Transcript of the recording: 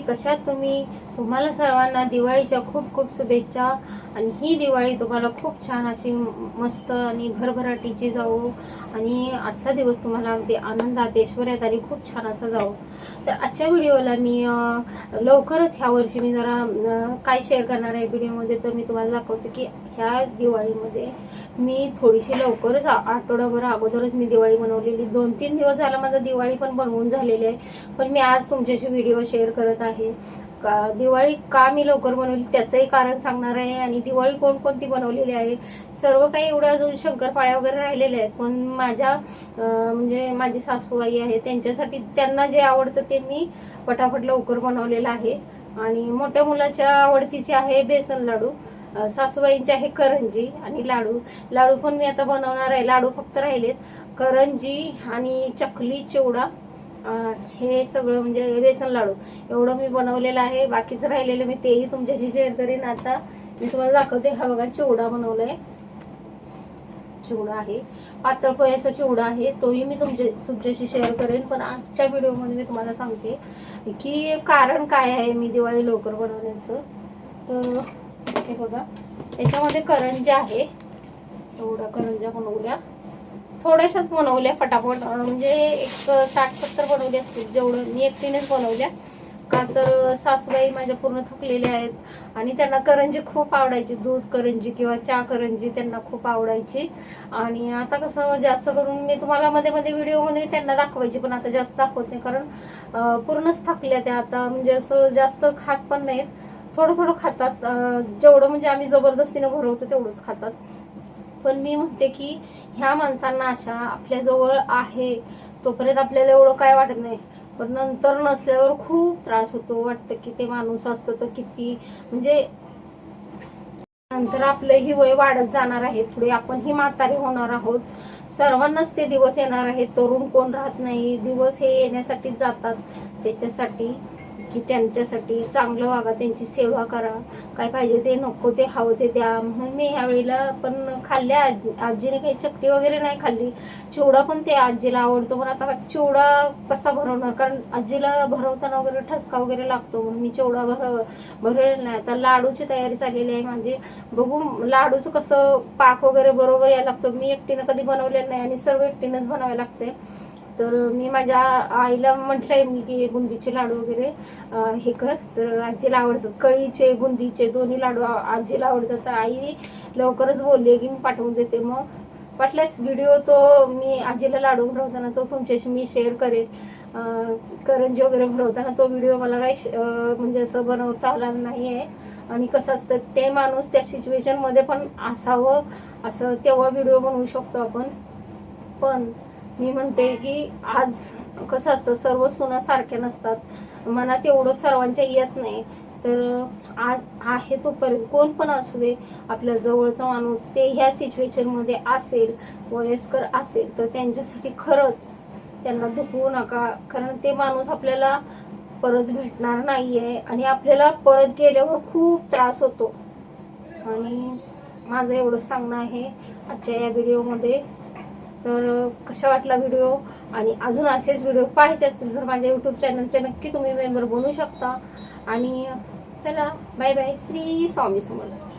कशात तुम्ही तुम्हाला सर्वांना दिवाळीच्या खूप खूप शुभेच्छा. आणि ही दिवाळी तुम्हाला खूप छान अशी मस्त आणि भरभराटीची जाऊ. आणि आजचा दिवस तुम्हाला अगदी आनंदात ऐश्वर्यात आणि खूप छान असा जाऊ. तर आजच्या व्हिडिओला मी लवकरच ह्या वर्षी मी जरा काय शेअर करणार आहे व्हिडिओमध्ये तर मी तुम्हाला दाखवते की ह्या दिवाळीमध्ये मी थोडीशी लवकरच आठवडाभर अगोदरच मी दिवाळी बनवलेली. दोन तीन दिवस झाला माझा दिवाळी पण बनवून झालेली आहे. पण मी आज तुमच्याशी व्हिडिओ शेअर करत आहे. का दिवाळी का मी लवकर बनवली त्याचंही कारण सांगणार आहे. आणि दिवाळी कोणकोणती बनवलेली आहे? सर्व काही एवढं अजून शंकरपाळ्या वगैरे राहिलेल्या आहेत. पण माझ्या म्हणजे माझी सासूबाई आहे त्यांच्यासाठी त्यांना जे आवडतं ते मी पटापट लवकर बनवलेलं आहे. आणि मोठ्या मुलाच्या आवडतीचे आहे बेसन लाडू सासूबाईंचे आहे करंजी आणि लाडू. लाडू पण मी आता बनवणार आहे. लाडू फक्त राहिलेत करंजी आणि चकली चिवडा. हे सगळं म्हणजे बेसन लाडू. एवढं मी बनवलेलं आहे. बाकीचं राहिलेलं मी तेही तुमच्याशी शेअर करेन. आता मी तुम्हाला दाखवते. हा बघा चिवडा बनवलाय. चिवडा आहे. पातळ पोह्याचा चिवडा आहे. तोही मी तुमच्या तुमच्याशी शेअर करेन. पण आजच्या व्हिडिओमध्ये मी तुम्हाला सांगते की कारण काय आहे मी दिवाळी लवकर बनवण्याचं. तर हे बघा. याच्यामध्ये करंजा आहे. एवढा करंजा बनवल्या थोड्याशाच बनवल्या फटाफट. म्हणजे एक साठ सत्तर बनवले असतील जेवढं मी एकटीनेच बनवल्या. का तर सासूबाई माझ्या पूर्ण थकलेल्या आहेत आणि त्यांना करंजी खूप आवडायची दूध करंजी किंवा चहा करंजी त्यांना खूप आवडायची. आणि आता कसं जास्त करून मी तुम्हाला मध्ये मध्ये व्हिडिओमध्ये त्यांना दाखवायची पण आता जास्त दाखवत नाही. कारण पूर्णच थकल्या त्या. आता म्हणजे असं जास्त खात पण नाहीत. थोडं थोडं खातात. जेवढं म्हणजे आम्ही जबरदस्तीनं भरवतो तेवढंच खातात. पण मी म्हणते की ह्या माणसांना अशा आपल्याजवळ आहे. तोपर्यंत आपल्याला एवढं काय वाटत नाही. पण नंतर नसल्यावर खूप त्रास होतो. वाटतं की ते माणूस असतं तर किती म्हणजे नंतर आपलं ही वय वाढत जाणार आहे. पुढे आपण ही म्हातारे होणार आहोत. सर्वांनाच ते दिवस येणार आहेत. तरुण कोण राहत नाही. दिवस हे येण्यासाठीच जातात. त्याच्यासाठी की त्यांच्यासाठी चांगलं वागा त्यांची सेवा करा. काय पाहिजे ते नको ते हवं ते द्या. म्हणून मी ह्या वेळेला पण खाल्ल्या. आज आजीने काही चकली वगैरे नाही खाल्ली. चिवडा पण ते आजीला आवडतो. पण आता चिवडा कसा भरवणार? कारण आजीला भरवताना वगैरे ठसका वगैरे लागतो. म्हणून मी चिवडा भरव भरवलेला नाही. आता लाडूची तयारी चाललेली आहे माझी. बघू लाडूचं कसं पाक वगैरे बरोबर यायला लागतं. मी एकटीनं कधी बनवलेलं नाही आणि सर्व एकटीनंच बनवायला लागते. तर मी माझ्या आईला म्हटलंय मी की बुंदीचे लाडू वगैरे हे कर. तर आजीला आवडतात कळीचे बुंदीचे दोन्ही लाडू आजीला आवडतात. तर आई लवकरच बोलली की मी पाठवून देते मग. वाटल्यास व्हिडिओ तो मी आजीला लाडू भरवताना तो तुमच्याशी मी शेअर करेन करंजी वगैरे भरवताना तो व्हिडिओ मला काही श- म्हणजे असं बनवता आला नाही आहे आणि कसं असतं ते माणूस त्या सिच्युएशनमध्ये पण असावं. असं तेव्हा व्हिडिओ बनवू शकतो आपण. पण मी म्हणते की आज कसं असतं सर्व सुना सारख्या नसतात. मनात एवढं सर्वांच्या येत नाही. तर आज आहे तोपर्यंत कोण पण असू दे आपल्या जवळचा माणूस ते ह्या सिच्युएशनमध्ये असेल वयस्कर असेल तर त्यांच्यासाठी खरंच त्यांना दुखवू नका. कारण ते माणूस आपल्याला परत भेटणार नाही आहे आणि आपल्याला परत गेल्यावर खूप त्रास होतो. आणि माझं एवढं सांगणं आहे आजच्या या व्हिडिओमध्ये तर कसा वाटला व्हिडिओ आणि अजून असेच व्हिडिओ पाहायचे असतील तर माझ्या यूट्यूब चॅनलचे नक्की तुम्ही मेंबर बनू शकता. आणि चला बाय बाय श्री स्वामी समर्थ.